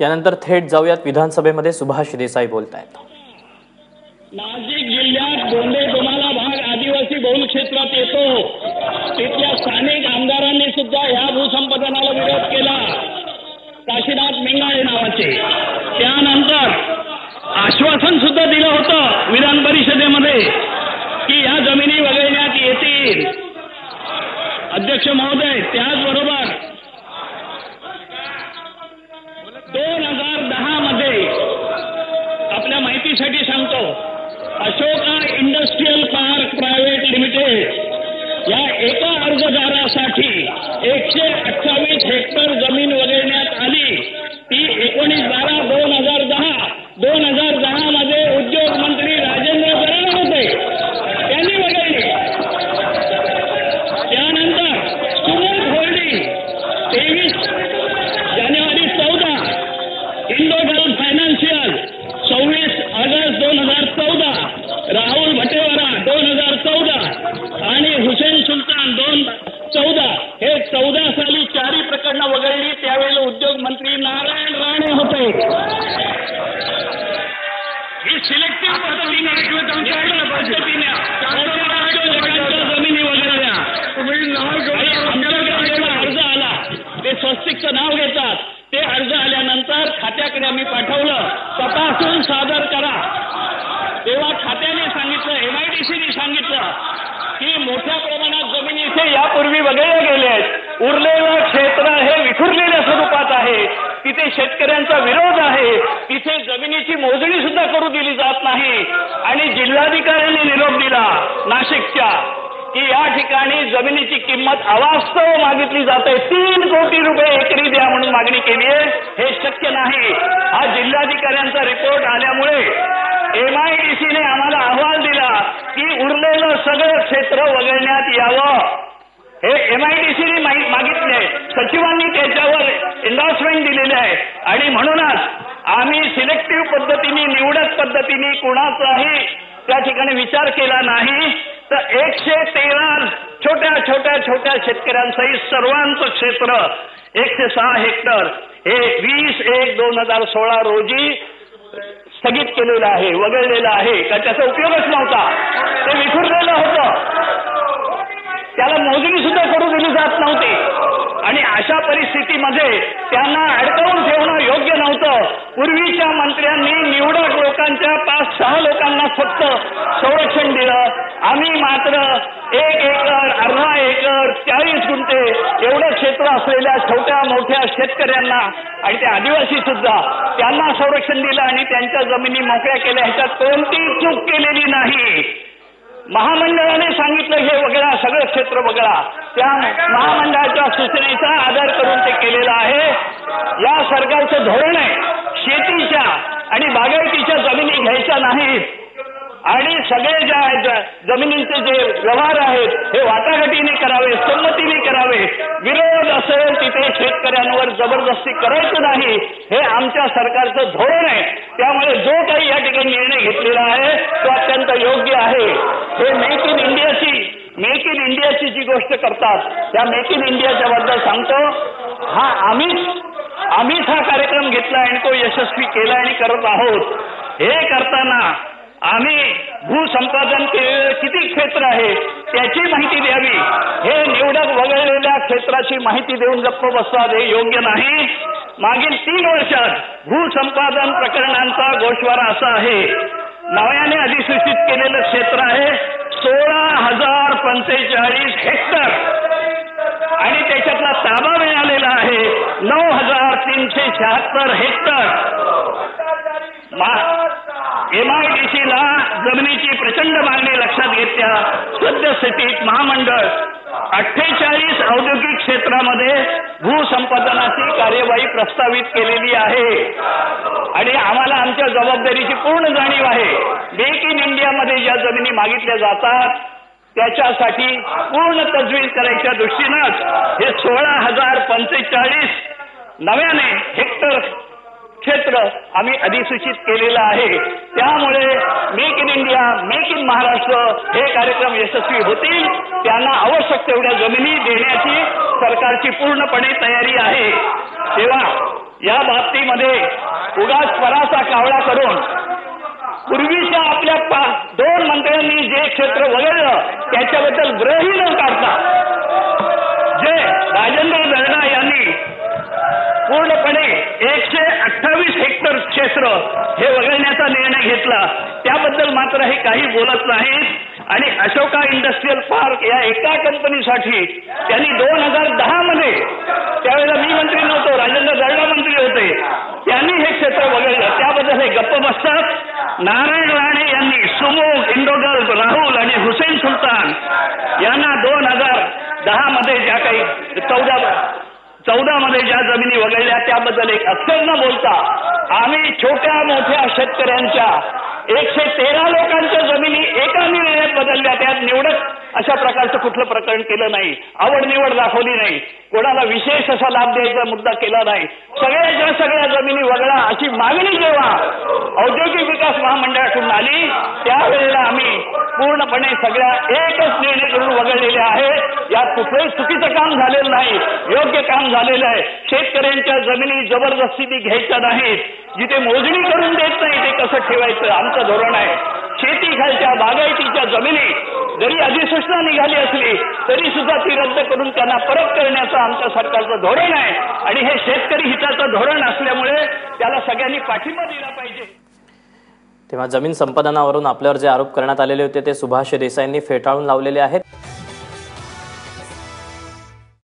यानंतर थेट जाऊयात विधानसभेमध्ये सुभाष देसाई बोलत आहेत नाशिक जिल्ह्यात गोंडे तुम्हाला भाग आदिवासी बहुल क्षेत्रात येतो. तिथल्या स्थानिक आमदारांनी सुद्धा ह्या भूसंपादनाला विरोध केला. काशीनाथ मेंगाळे नावाचे. त्यानंतर आश्वासन सुद्धा दिलं होतं विधान परिषदेमध्ये की ह्या जमिनी वगळण्यात येतील. अध्यक्ष महोदय त्याचबरोबर लिमिटेड. या एका अर्जदारासाठी एकशे अठ्ठावीस हेक्टर जमीन वगळण्यात आली. ती एकोणीस बारा दोन हजार दहा दोन हजार दहा मध्ये उद्योग मंत्री राजेंद्र गरड होते. त्यांनी वगळली. त्यानंतर सुमोद होल्डिंग तेवीस जानेवारी चौदा इंडोगल फायनान्शियल सव्वीस ऑगस्ट दोन हजार चौदा राहुल भटेवारा दोन हजार चौदा आणि हुसेन सुलतान दोन चौदा हे चौदा साली चारही प्रकरणं वगळली त्यावेळेला उद्योग मंत्री नारायण राणे होते. ही सिलेक्टिव्ह पद्धतीने आमच्याकडे पद्धतीने उद्योजकांच्या जमिनी वगळल्या आणि आमच्याकडे जेव्हा अर्ज आला ते स्वस्तिकचं नाव घेतात ते अर्ज आल्यानंतर खात्याकडे आम्ही पाठवलं तपासून सादर करा तेव्हा खात्याने सांगितलं एमआयडीसीने सांगितलं की मोठ्या प्रमाणात जमिनी इथे यापूर्वी वगळल्या गेल्या आहेत उरलेलं क्षेत्र हे विखुरलेल्या स्वरूपात आहे तिथे शेतकऱ्यांचा विरोध आहे. तिथे जमिनीची मोजणी सुद्धा करू दिली जात नाही. आणि जिल्हाधिकाऱ्यांनी निरोप दिला नाशिकच्या की या ठिकाणी जमिनीची किंमत अवास्तव मागितली जाते. तीन कोटी रुपये एकरी द्या म्हणून मागणी केली आहे. हे शक्य नाही. हा जिल्हाधिकाऱ्यांचा रिपोर्ट आल्यामुळे एमआयडीसीने आम्हाला अहवाल दिला की उरलेलं सगळं क्षेत्र वगळण्यात यावं. हे एमआयडीसीने मागितले सचिवांनी त्याच्यावर एन्डॉर्समेंट दिलेले आहे. आणि म्हणूनच आम्ही सिलेक्टिव्ह पद्धतीने निवडक पद्धतीने कुणाचाही त्या ठिकाणी विचार केला नाही. तर एकशे तेरा छोट्या छोट्या छोट्या शेतकऱ्यांसहित सर्वांचं क्षेत्र एकशे सहा हेक्टर हे वीस एक दोन हजार सोळा रोजी स्थगित केलेलं आहे वगळलेलं आहे. का त्याचा उपयोगच नव्हता. ते विखुरलेलं होतं. त्याला मोजणी सुद्धा करू दिली जात नव्हती. आणि अशा परिस्थितीमध्ये त्यांना अडकवून ठेवणं योग्य नव्हतं. पूर्वीच्या मंत्र्यांनी निवडक लोकांच्या पाच सहा लोकांना फक्त संरक्षण दिलं. आम्ही मात्र एक एकर अर्धा एकर चाळीस गुंठे एवढं क्षेत्र असलेल्या छोट्या मोठ्या शेतकऱ्यांना आणि ते आदिवासी सुद्धा त्यांना संरक्षण दिलं आणि त्यांच्या जमिनी मोकळ्या केल्या. ह्याच्यात कोणतीही चूक केलेली नाही. महामंडळाने सांगितलं हे वगळा सगळं क्षेत्र वगळा. त्या महामंडळाच्या सूचनेचा आधार करून ते केलेलं आहे. या सरकारचं धोरण आहे. शेतीच्या आणि बागायतीच्या जमिनी घ्यायच्या नाहीत. आणि सगळे ज्या जमिनींचे जे व्यवहार आहेत हे वाटाघाटीने करावे संमतीने करावे. विरोध असेल तिथे शेतकऱ्यांवर जबरदस्ती करायचं नाही. हे आमच्या सरकारचं धोरण आहे. त्यामुळे जो काही या ठिकाणी निर्णय घेतलेला आहे तो अत्यंत योग्य आहे. हे मेक इन इंडियाची मेक इन इंडियाची जी गोष्ट करतात त्या मेक इन इंडियाच्या बद्दल सांगतो. हा आम्हीच आम्हीच हा कार्यक्रम घेतला आणि तो यशस्वी केला आणि करत आहोत. हे करताना आम्ही भूसंपादन केलेलं किती क्षेत्र आहे त्याची माहिती द्यावी. हे निवडक वगळलेल्या क्षेत्राची माहिती देऊन गप्प बसतात हे योग्य नाही. मागील तीन वर्षात भूसंपादन प्रकरणांचा गोषवारा असा आहे. नव्याने अधिसूचित केलेलं क्षेत्र आहे. सोळा हजार पंचेचाळीस हेक्टर. आणि त्याच्यातला ताबा मिळालेला आहे. नऊ हजार तीनशे शहात्तर हेक्टर. एमआयडीसीला जमिनीची प्रचंड मागणी लक्षात घेतल्या सद्यस्थितीत महामंडळ. अठ्ठेचाळीस औद्योगिक क्षेत्रामध्ये भूसंपादनाची कार्यवाही प्रस्तावित केलेली आहे. आणि आम्हाला आमच्या जबाबदारीची पूर्ण जाणीव आहे. मेक इन इंडियामध्ये ज्या जमिनी मागितल्या जातात त्याच्यासाठी पूर्ण तजवीज करायच्या दृष्टीनंच हे सोळा हजार पंचेचाळीस नव्याने हेक्टर क्षेत्र आम्ही अधिसूचित केलेलं आहे. त्यामुळे इंडिया मेक इन महाराष्ट्र हे कार्यक्रम यशस्वी होतील. त्यांना आवश्यक तेवढ्या जमिनी देण्याची सरकारची पूर्णपणे तयारी आहे. तेव्हा या बाबतीमध्ये उगाच परासा कावळा करून पूर्वीच्या आपल्या पा- दोन मंत्र्यांनी जे क्षेत्र वगळलं त्याच्याबद्दल ग्रही न काढता जे राजेंद्र दर्डा यांनी पूर्णपणे एकशे अठ्ठावीस हेक्टर क्षेत्र हे वगळण्याचा निर्णय घेतला. त्याबद्दल मात्र हे काही बोलत नाहीत. आणि अशोका इंडस्ट्रीयल पार्क या एका कंपनीसाठी त्यांनी दोन हजार दहा मध्ये त्यावेळेला मी मंत्री नव्हतो राजेंद्र जळगा मंत्री होते त्यांनी हे क्षेत्र वगळलं. त्याबद्दल हे गप्प बसतात. नारायण राणे यांनी सुमोग इंडोगल राहुल आणि हुसेन सुलतान यांना दोन हजार दहा मध्ये ज्या काही चौदा चौदा मध्ये ज्या जमिनी वगळल्या त्याबद्दल एक अक्षर न बोलता आम्ही छोट्या मोठ्या शेतकऱ्यांच्या एकशे तेरा लोकांच्या जमिनी एका निर्णयात बदलल्या त्यात निवडक अशा प्रकारचं कुठलं प्रकरण केलं नाही आवड निवड दाखवली नाही कोणाला विशेष असा लाभ द्यायचा मुद्दा केला नाही. सगळ्याच्या सगळ्या जमिनी वगळा अशी मागणी जेव्हा औद्योगिक विकास महामंडळ आली त्यावेळेला आम्ही पूर्णपणे सगळ्या एकच निर्णय करून वगळलेले आहे. यात कुठलंही चुकीचं काम झालेलं नाही. योग्य काम झालेलं आहे. शेतकऱ्यांच्या जमिनी जबरदस्ती घ्यायच्या नाहीत. जिथे मोजणी करून देत नाही ते कसं ठेवायचं? आमचं धोरण आहे. शेतीखालच्या बागायतीच्या जमिनी जरी अधिसूचना निघाली असली तरी सुद्धा ती रद्द करून त्यांना परत करण्याचं आमच्या सरकारचं धोरण आहे. आणि हे शेतकरी हिताचं धोरण असल्यामुळे त्याला सगळ्यांनी पाठिंबा दिला पाहिजे. तेव्हा जमीन संपादनावरून आपल्यावर जे आरोप करण्यात आलेले होते ते सुभाष देसाईंनी फेटाळून लावलेले आहेत.